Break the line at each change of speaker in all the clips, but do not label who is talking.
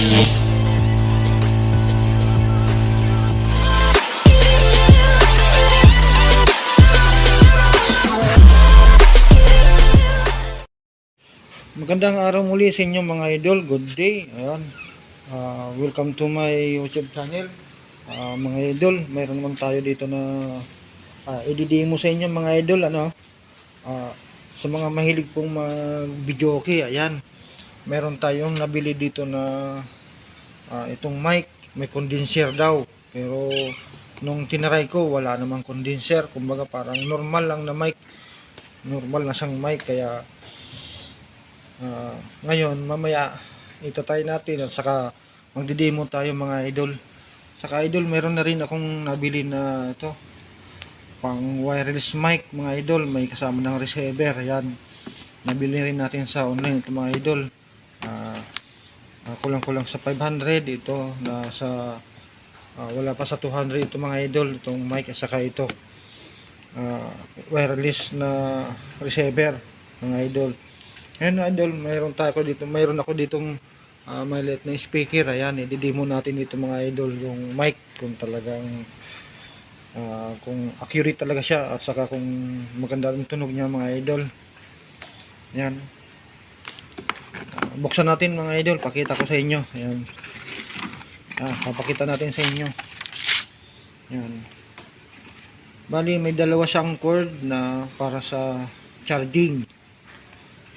Magandang araw muli sa inyo mga idol. Good day. Ayan. Ah, welcome to my YouTube channel. Ah, mga idol, mayroon naman tayo dito na uh, i-demo sa inyo mga idol ano. Ah, sa mga mahilig pong mag-video okay, ayan. Meron tayong nabili dito na ah, itong mic, may condenser daw. Pero nung tinaray ko, wala namang condenser. Kumbaga parang normal lang na mic. Normal na siyang mic kaya Ah, ngayon, mamaya itatry natin at saka magdi-demo tayo mga idol. Saka idol, meron na rin akong nabili na ito pang wireless mic mga idol. May kasama ng receiver. Yan. Nabili rin natin sa online ito mga idol. Ah, kulang-kulang sa 500 ito na sa ah, wala pa sa 200 ito mga idol itong mic at saka ito ah, wireless na receiver mga idol mga idol, mayroon tayo dito, mayroon ako ditong uh, maliit na speaker. Ayan, i-demo natin dito mga idol yung mic kung talagang ah, kung accurate talaga siya at saka kung maganda yung tunog niya mga idol. Ayan. Buksan natin mga idol, pakita ko sa inyo. Ayan. Ah, papakita natin sa inyo. Ayan. Bali, may dalawa siyang cord na para sa charging.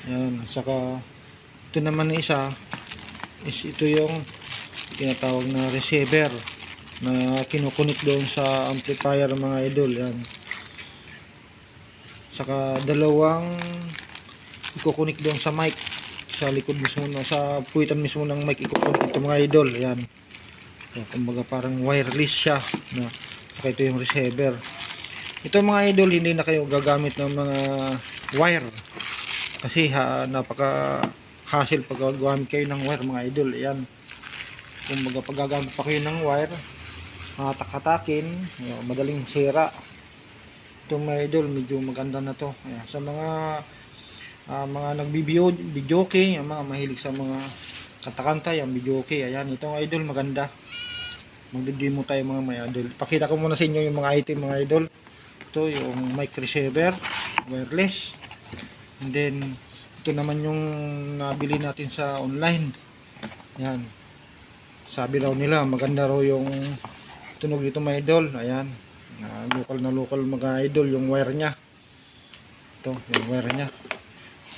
Yan, saka ito naman na isa is ito yung tinatawag na receiver na kinukunik doon sa amplifier mga idol yan. Saka dalawang ikukunik doon sa mic sa likod mismo na sa puwitan mismo ng mic ikukunik ito mga idol. Yan. yan kumbaga parang wireless siya na saka ito yung receiver. Ito mga idol hindi na kayo gagamit ng mga wire. Kasi ha, napaka hassle pag gagamit kayo ng wire mga idol. Ayan. Kung pag gagamit pa kayo ng wire hatak-hatakin ayan, madaling sira. Itong mga idol medyo maganda na to. Ayan, sa mga ah, mga nagbibideo video okay yung mga mahilig sa mga katakanta yung video okay ayan itong idol maganda magdidemo tayo mga mga idol pakita ko muna sa inyo yung mga item mga idol ito yung mic receiver wireless And then, ito naman yung nabili natin sa online. Yan. Sabi raw nila, maganda raw yung tunog dito mga idol. Ayan. Uh, local na local mga idol yung wire niya. Ito, yung wire niya.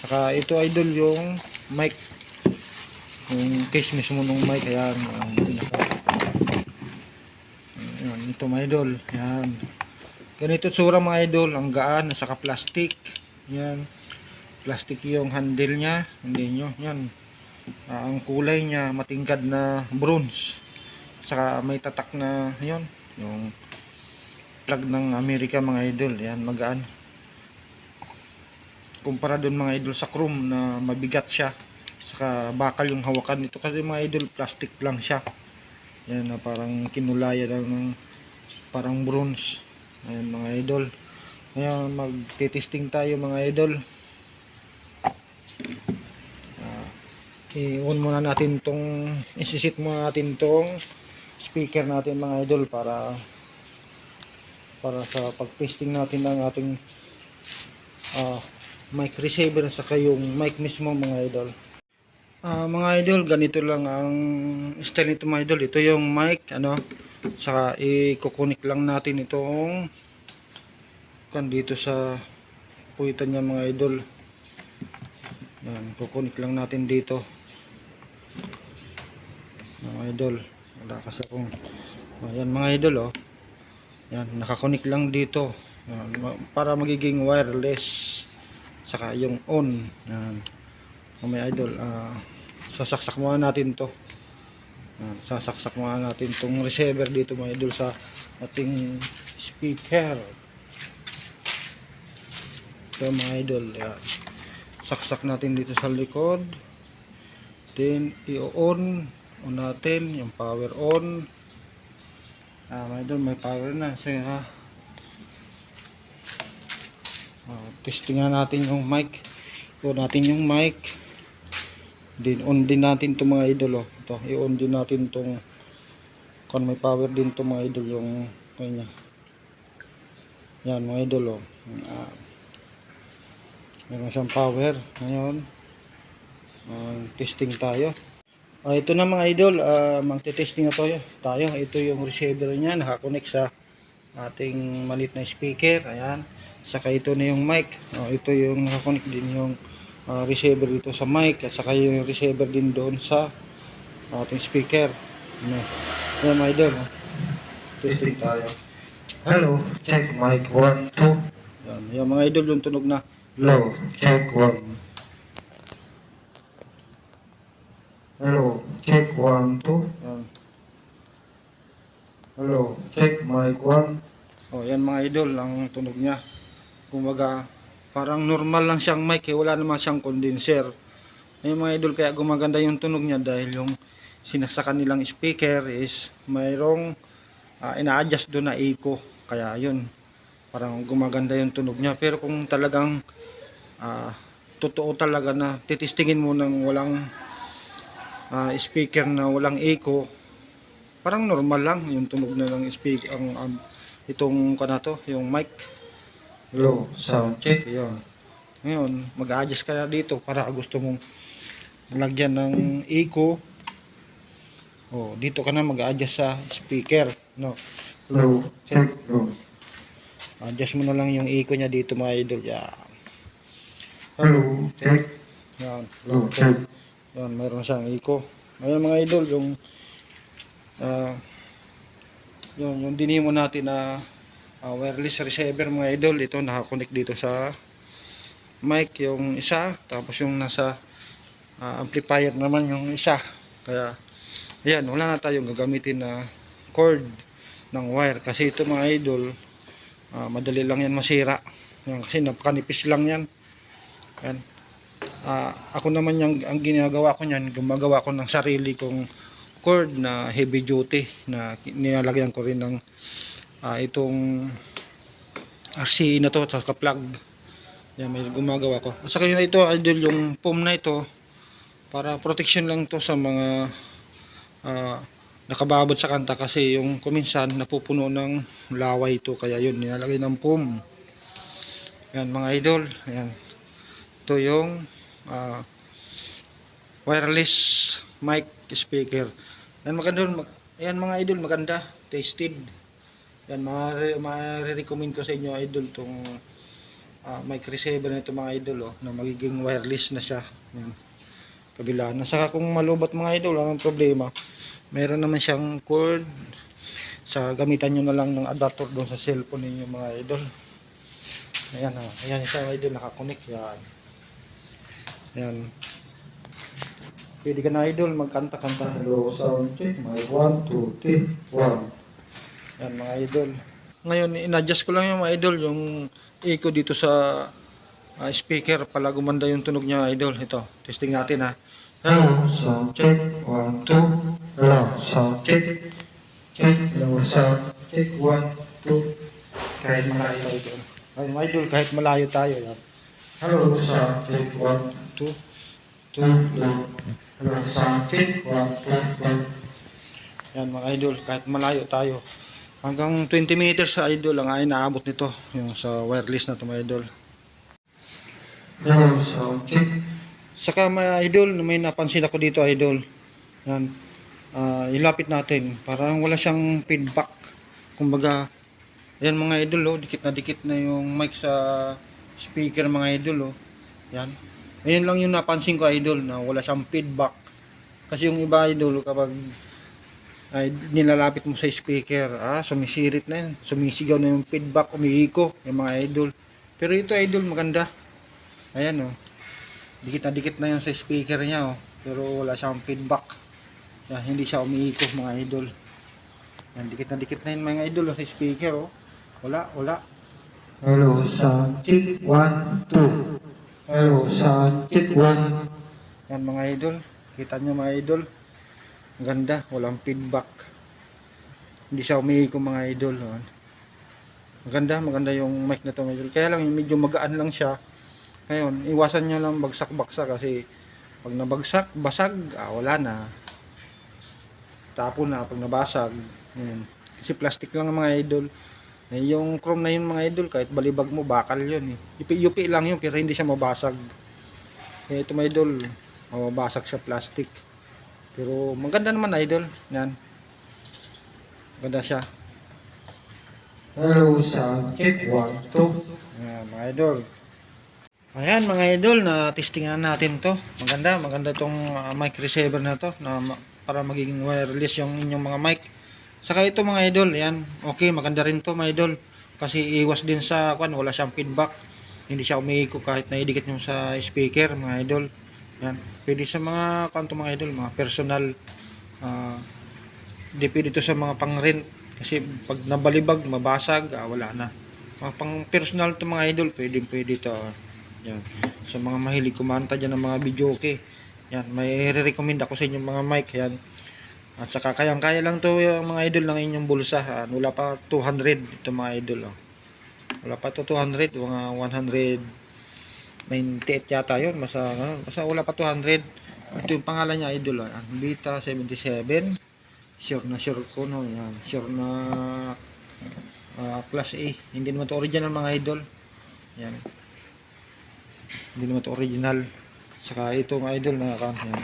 Saka ito idol yung mic. Yung case mismo ng mic. Ayan. Ayan. Ito mga idol. Ayan. Ganito tsura mga idol. Ang gaan. Saka plastic. Yan plastic yung handle niya hindi nyo yan Ah, ang kulay niya matingkad na bronze saka may tatak na yon yung plug ng Amerika mga idol yan magaan kumpara dun mga idol sa chrome na mabigat siya. Saka bakal yung hawakan nito. Kasi mga idol plastic lang siya. Yan na parang kinulaya ng parang bronze. Ayan mga idol. Ngayon magtitesting tayo mga idol. I-on muna natin tong isisit muna natin tong speaker natin mga idol para para sa pag-testing natin ng ating ah, mic receiver sa yung mic mismo mga idol. Ah, mga idol ganito lang ang style nito mga idol. Ito yung mic ano? Saka i-kukunik lang natin itong kan dito sa puwitan niya mga idol. Yan kukunik lang natin dito. Mga idol wala kasi akong ayan mga idol oh. Yan nakakonik lang dito. Yan, para magiging wireless saka yung on. Yan. Mga idol ah sasaksak muna natin to. Yan, sasaksak muna natin tong receiver dito mga idol sa ating speaker. Ito mga idol yan. Saksak natin dito sa likod. Then i-on on natin yung power on. Ah may doon may power na. Kasi ha ah, testingan natin yung mic on natin yung mic Din on din natin 'tong mga idol oh. Ito, i-on din natin 'tong kung may power din 'tong mga idol yung kanya. Yan mga idol oh. Ah, meron siyang power. Ngayon, ah, testing tayo. Ah, ito na mga idol, uh, magte-testing na tayo. tayo. Ito yung receiver niya, nakakonect sa ating malit na speaker. Ayan. Saka ito na yung mic. Oh, ito yung nakakonect din yung ah, receiver dito sa mic. At saka yung receiver din doon sa ating speaker. Ano. Ayan mga idol.
Testing tayo. Hello, check mic 1, 2.
Yan. Yan mga idol yung tunog na.
Low, check 1. Hello, check 1, 2.
Yan.
Hello, check mic 1.
Oh, yan mga idol ang tunog niya. Kumbaga, parang normal lang siyang mic, eh, wala naman siyang condenser. Ayun mga idol, kaya gumaganda yung tunog niya dahil yung sinaksakan nilang speaker is mayroong ah, ina-adjust doon na echo. Kaya yun, parang gumaganda yung tunog niya. Pero kung talagang ah, totoo talaga na titistingin mo ng walang ah, speaker na walang echo, parang normal lang yung tunog na ng speaker ang ang- itong kanato, yung mic.
Low, sound check.
Ayun. Ngayon, mag-adjust ka na dito para gusto mong lagyan ng echo. Oh, dito ka na mag-adjust sa speaker, no.
Low, check low.
Adjust mo na lang yung echo niya dito mga idol. Yan.
Hello, check.
Yan.
Low, check.
Yan, mayroon siyang echo. Ngayon mga idol, yung ah yun, yung dinimo natin na ah, wireless receiver mga idol, ito nakakonect dito sa mic yung isa, tapos yung nasa ah, amplifier naman yung isa. Kaya, ayan, wala na tayong gagamitin na cord ng wire. Kasi ito mga idol, ah, madali lang yan masira. Yan, kasi napakanipis lang yan. Yan. Ah, ako naman yung ang ginagawa ko niyan, gumagawa ko ng sarili kong cord na heavy duty na nilalagyan ko rin ng ah, itong RC na to sa plug. Yan may gumagawa ko. At saka yun na ito idol yung foam na ito para protection lang to sa mga ah, nakababad sa kanta kasi yung kuminsan napupuno ng laway ito kaya yun nilalagay ng foam. Yan mga idol. Yan. Ito yung ah, wireless mic speaker. Yan maganda mag, yan mga idol maganda, tasted. Yan mga ma-recommend ko sa inyo idol tong ah, mic receiver nito mga idol oh, na magiging wireless na siya. Yan. Kabila. Nasa kung malubat mga idol, walang problema. Meron naman siyang cord sa gamitan nyo na lang ng adapter doon sa cellphone ninyo mga idol. Ayan, oh. ayan isa idol nakakonect yan. Ayan. Pwede ka na idol magkanta-kanta.
Hello, sound check. Mic 1, 2, 3, 1.
Yan mga idol. Ngayon, in-adjust ko lang yung mga idol, yung echo dito sa ah, speaker para gumanda yung tunog niya idol. Ito, testing natin ha.
Hello, sound check. 1, 2. Hello, sound check. Check. Hello, sound check. 1, 2. Kahit malayo.
Idol. Ay, mga idol, kahit malayo tayo. Yan.
Hello, sound check. 1,
Two.
2. Hello. Hello, sound check. 1, 2, 3.
Yan mga idol, kahit malayo tayo. Hanggang 20 meters sa idol ang ay naabot nito. Yung sa wireless na to mga idol.
Hello, sound check.
Saka mga idol, may napansin ako dito idol. Yan. Ah, ilapit natin. Parang wala siyang feedback. Kumbaga, yan mga idol oh, dikit na dikit na yung mic sa speaker mga idol oh. Yan. Ayun lang yung napansin ko idol na wala siyang feedback. Kasi yung iba idol kapag ay nilalapit mo sa speaker, ah, sumisirit na yun. Sumisigaw na yung feedback, umiiko, yung mga idol. Pero ito idol maganda. Ayan oh dikit na dikit na yan sa speaker niya oh. pero wala siyang feedback yan, hindi siya umiikot mga idol yan, dikit na dikit na yun mga idol oh, sa speaker oh. wala, wala
Hello, sound check. 1, 2. Hello, sound check. 1.
yan mga idol kita nyo mga idol ganda, walang feedback hindi siya umiikot mga idol oh. maganda, maganda yung mic na to idol kaya lang medyo magaan lang siya ngayon, iwasan nyo lang bagsak-baksak kasi Pag nabagsak, basag, ah, wala na. Tapo na pag nabasag. Ayan. Kasi plastic lang ang mga idol. Eh, yung chrome na yun mga idol, kahit balibag mo, bakal yun eh. Yupi-yupi lang yun, pero hindi siya mabasag. Eh, ito mga idol, mababasag siya plastic. Pero maganda naman idol. Yan. Maganda siya.
Hello, sound check. One, two.
Ayan, mga idol. Ayan, mga idol, na testingan natin to. Maganda, maganda tong uh, mic receiver na to na para magiging wireless yung inyong mga mic. Saka ito mga idol, yan. Okay, maganda rin to mga idol. Kasi iwas din sa kwan, wala siyang feedback. Hindi siya umiiko kahit naidikit nyo sa speaker, mga idol. Yan. Pwede sa mga kanto mga idol, mga personal ah Hindi pwede to sa mga pang-rent. Kasi pag nabalibag, mabasag, ah, wala na. Mga pang personal to mga idol, pwede pwede to. ah. Yan. Sa mga mahilig kumanta dyan ng mga video okay. Yan, may re-recommend ako sa inyong mga mic. Yan. At saka kayang-kaya lang to yung mga idol ng inyong bulsa. Yan. Wala pa 200 ito mga idol. Oh. Wala pa to 200, mga 198 yata yun. Basta, ano, basta wala pa 200. Ito yung pangalan niya idol. Ah. Vita 77 sure na sure ko no? Yan. Sure na ah, class A. Hindi naman to original mga idol. Yan. Hindi naman to original. Saka ito mga idol na kan yan.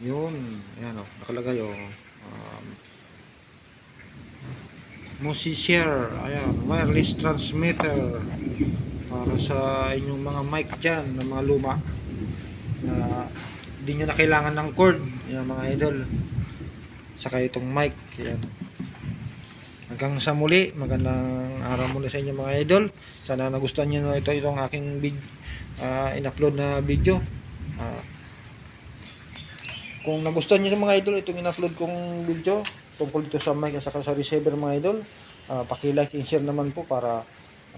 Yun. Yan o nakalagay o um, Musicier ayan. Wireless transmitter para sa inyong mga mic dyan ng mga luma na hindi nyo na kailangan ng cord yan mga idol. Saka itong mic yan. Hanggang sa muli magandang araw muli sa inyo mga idol. Sana nagustuhan nyo na ito itong aking vid, ah, in-upload na video. Ah, kung nagustuhan nyo mga idol itong in-upload kong video tungkol dito sa mic at saka sa receiver mga idol uh, paki-like and share naman po para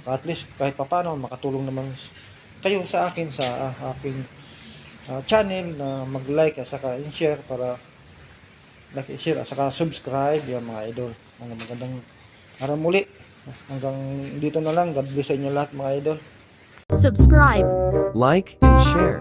at least kahit papano makatulong naman kayo sa akin sa ah, aking ah, channel na mag-like at saka in-share para like share at saka subscribe yan mga idol. Mga magandang araw muli. Hanggang dito na lang. God bless sa inyo lahat mga idol.
Subscribe,
like, and share.